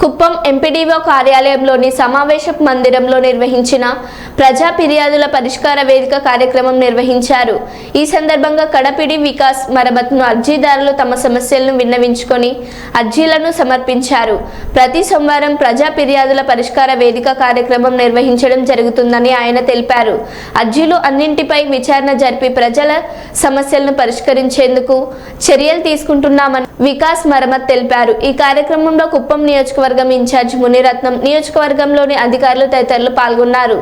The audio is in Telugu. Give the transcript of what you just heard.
కుప్పం ఎంపీడీఓ కార్యాలయంలోని సమావేశ మందిరంలో నిర్వహించిన ప్రజా ఫిర్యాదుల పరిష్కార వేదిక కార్యక్రమం నిర్వహించారు. ఈ సందర్భంగా కడపిడి వికాస్ మరమ్మత్ను అర్జీదారులు తమ సమస్యలను విన్నవించుకొని అర్జీలను సమర్పించారు. ప్రతి సోమవారం ప్రజా ఫిర్యాదుల పరిష్కార వేదిక కార్యక్రమం నిర్వహించడం జరుగుతుందని ఆయన తెలిపారు. అర్జీలు అన్నింటిపై విచారణ జరిపి ప్రజల సమస్యలను పరిష్కరించేందుకు చర్యలు తీసుకుంటున్నామని వికాస్ మరమత్ తెలిపారు. ఈ కార్యక్రమంలో కుప్పం నియోజకవర్గ నియోజకవర్గం ఇన్ఛార్జ్ మునిరత్నం నియోజకవర్గంలోని అధికారులు తదితరులు పాల్గొన్నారు